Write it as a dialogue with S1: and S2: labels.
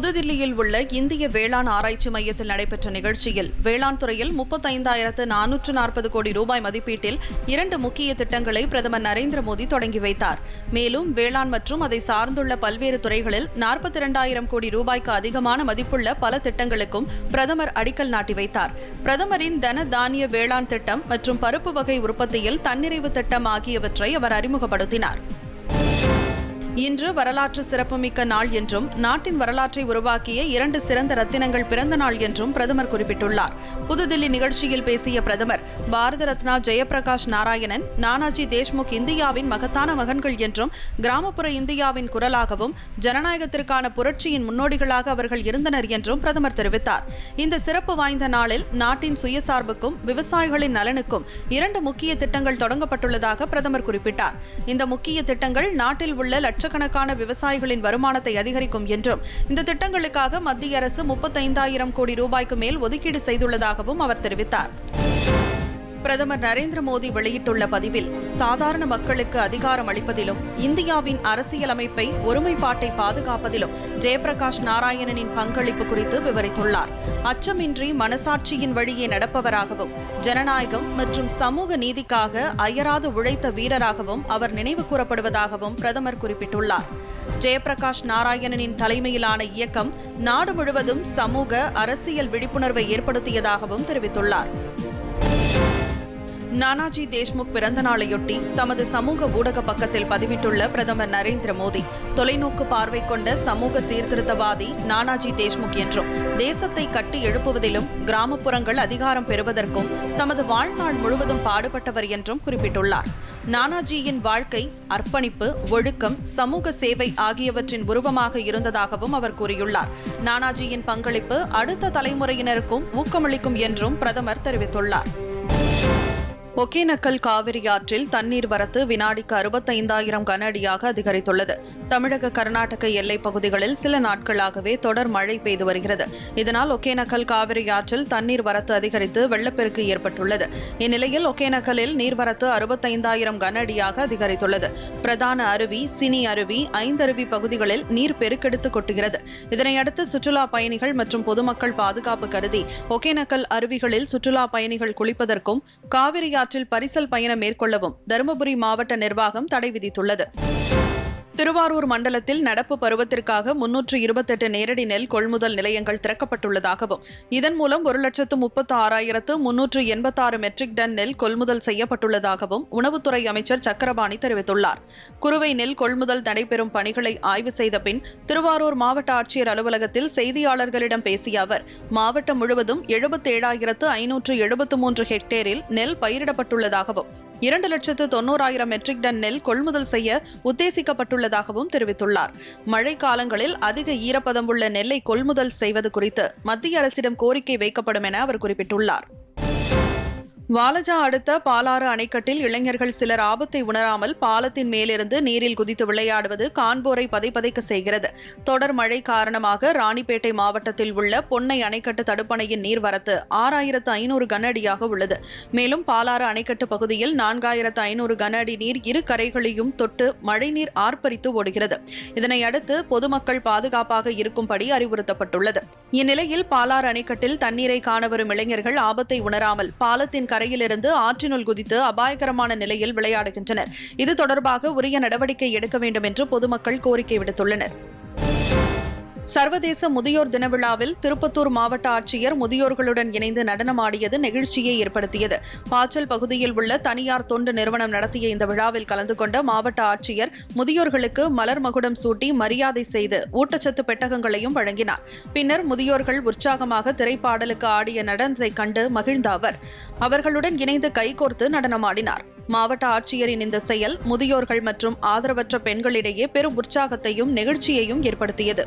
S1: புதுதில்லியில் உள்ள இந்திய வேளாண் ஆராய்ச்சி மையத்தில் நடைபெற்ற நிகழ்ச்சியில் வேளாண் துறையில் முப்பத்தைந்தாயிரத்து நானூற்று நாற்பது கோடி ரூபாய் மதிப்பீட்டில் இரண்டு முக்கிய திட்டங்களை பிரதமர் நரேந்திர மோடி தொடங்கி வைத்தார். மேலும் வேளாண் மற்றும் அதை சார்ந்துள்ள பல்வேறு துறைகளில் நாற்பத்தி இரண்டாயிரம் கோடி ரூபாய்க்கு அதிகமான மதிப்புள்ள பல திட்டங்களுக்கும் பிரதமர் அடிக்கல் நாட்டி வைத்தார். பிரதமரின் தன தானிய வேளாண் திட்டம் மற்றும் பருப்பு வகை உற்பத்தியில் தன்னிறைவு திட்டம் ஆகியவற்றை அவர் அறிமுகப்படுத்தினார். இன்று வரலாற்று சிறப்புமிக்க நாள் என்றும் நாட்டின் வரலாற்றை உருவாக்கிய இரண்டு சிறந்த ரத்தினங்கள் பிறந்த நாள் என்றும் பிரதமர் குறிப்பிட்டுள்ளார். புதுதில்லி நிகழ்ச்சியில் பேசிய பிரதமர் பாரத ரத்னா ஜெயபிரகாஷ் நாராயணன் நானாஜி தேஷ்முக் இந்தியாவின் மகத்தான மகன்கள் என்றும் கிராமப்புற இந்தியாவின் குரலாகவும் ஜனநாயகத்திற்கான புரட்சியின் முன்னோடிகளாக அவர்கள் இருந்தனர் என்றும் பிரதமர் தெரிவித்தார். இந்த சிறப்பு வாய்ந்த நாளில் நாட்டின் சுயசார்புக்கும் விவசாயிகளின் நலனுக்கும் இரண்டு முக்கிய திட்டங்கள் தொடங்கப்பட்டுள்ளதாக பிரதமர் குறிப்பிட்டார். இந்த முக்கிய திட்டங்கள் நாட்டில் உள்ள லட்சக்கணக்கான விவசாயிகளின் வருமானத்தை அதிகரிக்கும் என்றும் இந்த திட்டங்களுக்காக மத்திய அரசு முப்பத்தைந்தாயிரம் கோடி ரூபாய்க்கு மேல் ஒதுக்கீடு செய்துள்ளதாகவும் அவர் தெரிவித்தார். பிரதமர் நரேந்திர மோடி வெளியிட்டுள்ள பதிவில் சாதாரண மக்களுக்கு அதிகாரம் அளிப்பதிலும் இந்தியாவின் அரசியலமைப்பை ஒருமைப்பாட்டை பாதுகாப்பதிலும் ஜெயபிரகாஷ் நாராயணனின் பங்களிப்பு குறித்து விவரித்துள்ளார். அச்சமின்றி மனசாட்சியின் வழியே நடப்பவராகவும் ஜனநாயகம் மற்றும் சமூக நீதிக்காக அயராது உழைத்த வீரராகவும் அவர் நினைவு கூறப்படுவதாகவும் பிரதமர் குறிப்பிட்டுள்ளார். ஜெயபிரகாஷ் நாராயணனின் தலைமையிலான இயக்கம் நாடு முழுவதும் சமூக அரசியல் விழிப்புணர்வை ஏற்படுத்தியதாகவும் தெரிவித்துள்ளார். நானாஜி தேஷ்முக் பிறந்த நாளையொட்டி தமது சமூக ஊடக பக்கத்தில் பதிவிட்டுள்ள பிரதமர் நரேந்திர மோடி தொலைநோக்கு பார்வை கொண்ட சமூக சீர்திருத்தவாதி நானாஜி தேஷ்முக் என்றும் தேசத்தை கட்டி எழுப்புவதிலும் கிராமப்புறங்கள் அதிகாரம் பெறுவதற்கும் தமது வாழ்நாள் முழுவதும் பாடுபட்டவர் என்றும் குறிப்பிட்டுள்ளார். நானாஜியின் வாழ்க்கை அர்ப்பணிப்பு ஒழுக்கம் சமூக சேவை ஆகியவற்றின் உருவமாக இருந்ததாகவும் அவர் கூறியுள்ளார். நானாஜியின் பங்களிப்பு அடுத்த தலைமுறையினருக்கும் ஊக்கமளிக்கும் என்றும் பிரதமர் தெரிவித்துள்ளார். ஒகேனக்கல் காவிரி ஆற்றில் தண்ணீர் வரத்து வினாடிக்கு அறுபத்தைந்தாயிரம் கன அடியாக அதிகரித்துள்ளது. தமிழக கர்நாடக எல்லைப் பகுதிகளில் சில நாட்களாகவே தொடர் மழை பெய்து வருகிறது. இதனால் ஒகேனக்கல் காவிரி ஆற்றில் தண்ணீர் வரத்து அதிகரித்து வெள்ளப்பெருக்கு ஏற்பட்டுள்ளது. இந்நிலையில் ஒகேனக்கலில் நீர்வரத்து அறுபத்தைந்தாயிரம் கன அடியாக அதிகரித்துள்ளது. பிரதான அருவி சினி அருவி ஐந்தருவி பகுதிகளில் நீர் பெருக்கெடுத்து கொட்டுகிறது. இதனையடுத்து சுற்றுலா பயணிகள் மற்றும் பொதுமக்கள் பாதுகாப்பு கருதி ஒகேனக்கல் அருவிகளில் சுற்றுலா பயணிகள் குளிப்பதற்கும் காவிரி ஆற்றில் பரிசல் பயணம் மேற்கொள்ளவும் தருமபுரி மாவட்ட நிர்வாகம் தடை விதித்துள்ளது. திருவாரூர் மண்டலத்தில் நடப்பு பருவத்திற்காக முன்னூற்று இருபத்தெட்டு நேரடி நெல் கொள்முதல் நிலையங்கள் திறக்கப்பட்டுள்ளதாகவும் இதன் மூலம் ஒரு லட்சத்து முப்பத்து ஆறாயிரத்து முன்னூற்று எண்பத்தாறு மெட்ரிக் டன் நெல் கொள்முதல் செய்யப்பட்டுள்ளதாகவும் உணவுத்துறை அமைச்சர் சக்கரபாணி தெரிவித்துள்ளார். குறுவை நெல் கொள்முதல் நடைபெறும் பணிகளை ஆய்வு செய்த பின் திருவாரூர் மாவட்ட ஆட்சியர் அலுவலகத்தில் செய்தியாளர்களிடம் பேசிய அவர் மாவட்டம் முழுவதும் எழுபத்தேழாயிரத்து ஐநூற்று எழுபத்து மூன்று ஹெக்டேரில் நெல் பயிரிடப்பட்டுள்ளதாகவும் இரண்டு லட்சத்து தொன்னூறாயிரம் மெட்ரிக் டன் நெல் கொள்முதல் செய்ய உத்தேசிக்கப்பட்டுள்ளதாகவும் தெரிவித்துள்ளார். மழை காலங்களில் அதிக ஈரப்பதம் உள்ள நெல்லை கொள்முதல் செய்வது குறித்து மத்திய அரசிடம் கோரிக்கை வைக்கப்படும் என அவர் குறிப்பிட்டுள்ளார். வாலஜா அடுத்த பாலாறு அணைக்கட்டில் இளைஞர்கள் சிலர் ஆபத்தை உணராமல் பாலத்தின் மேலிருந்து நீரில் குதித்து விளையாடுவது காண்போரை பதைப்பதைக்க செய்கிறது. தொடர் மழை காரணமாக ராணிப்பேட்டை மாவட்டத்தில் உள்ள பொன்னை அணைக்கட்டு தடுப்பணையின் நீர்வரத்து ஆறாயிரத்து ஐநூறு கன அடியாக உள்ளது. மேலும் பாலாறு அணைக்கட்டு பகுதியில் நான்காயிரத்து ஐநூறு கன அடி நீர் இரு கரைகளையும் தொட்டு மழைநீர் ஆர்ப்பரித்து ஓடுகிறது. இதனையடுத்து பொதுமக்கள் பாதுகாப்பாக இருக்கும்படி அறிவுறுத்தப்பட்டுள்ளது. இந்நிலையில் பாலாறு அணைக்கட்டில் தண்ணீரை காண வரும் இளைஞர்கள் ஆபத்தை உணராமல் பாலத்தின் கரையிலிருந்து ஆற்றினுள் குதித்து அபாயகரமான நிலையில் விளையாடுகின்றனர். இது தொடர்பாக உரிய நடவடிக்கை எடுக்க வேண்டும் என்று பொதுமக்கள் கோரிக்கை விடுத்துள்ளனர். சர்வதேச முதியோர் தின விழாவில் திருப்பத்தூர் மாவட்ட ஆட்சியர் முதியோர்களுடன் இணைந்து நடனமாடியது நெகிழ்ச்சியை ஏற்படுத்தியது. பாச்சல் பகுதியில் உள்ள தனியார் தொண்டு நிறுவனம் நடத்திய இந்த விழாவில் கலந்து கொண்ட மாவட்ட ஆட்சியர் முதியோர்களுக்கு மலர் மகுடம் சூட்டி மரியாதை செய்து ஊட்டச்சத்து பெட்டகங்களையும் வழங்கினார். பின்னர் முதியோர்கள் உற்சாகமாக திரைப்பாடலுக்கு ஆடிய நடனத்தை கண்டு மகிழ்ந்த அவர். அவர்களுடன் இணைந்து கைகோர்த்து நடனமாடினார். மாவட்ட ஆட்சியரின் இந்த செயல் முதியோர்கள் மற்றும் ஆதரவற்ற பெண்களிடையே பெரும் உற்சாகத்தையும் நெகிழ்ச்சியையும் ஏற்படுத்தியது.